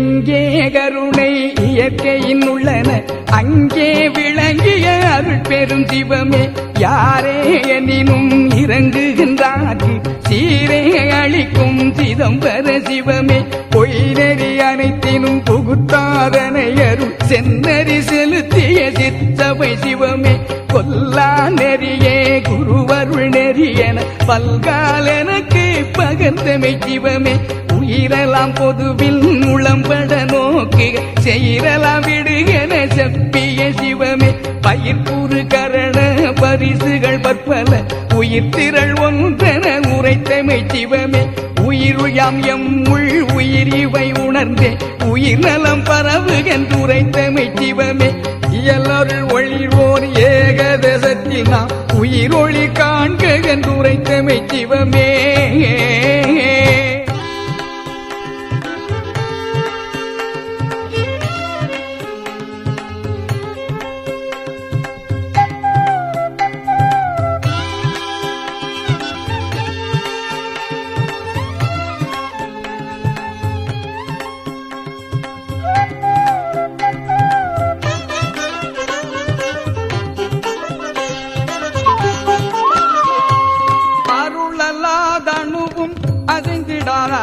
எங்கே கருணை இயற்கையின் உள்ளன. அங்கே விளங்கிய அருள் பெரும் சிவமே யாரே எனினும் இறங்குகின்றார்க்கு சீரே அளிக்கும் சிதம்பர சிவமே. பொய் நெறி அனைத்தினும் புகுத்தாதனை அருள். சென்னறி செலுத்திய சித்தவை சிவமே. கொல்லா நெறியே குருவருள் நெறியன. பல்கால் எனக்கு பகர்ந்தமை சிவமே. உயிரெல்லாம் பொதுவில் உளம்பட நோக்குக செய்யலாம் விடுகன செப்பிய சிவமே. பயிர்ப்புறு கரண பரிசுகள் பற்பல. உயிர் திரள் ஒன்றென உரைத்தமை சிவமே. உயிருயாம் எம் உள் உயிர் இவை உணர்ந்தே. உயிர் நலம் பரவுகென்று உரைத்தமை சிவமே. இயலருள் ஒளிவோர் ஏகதசத்தில் நாம் உயிர் ஒளி காண்க என்று உரைத்தமை சிவமே.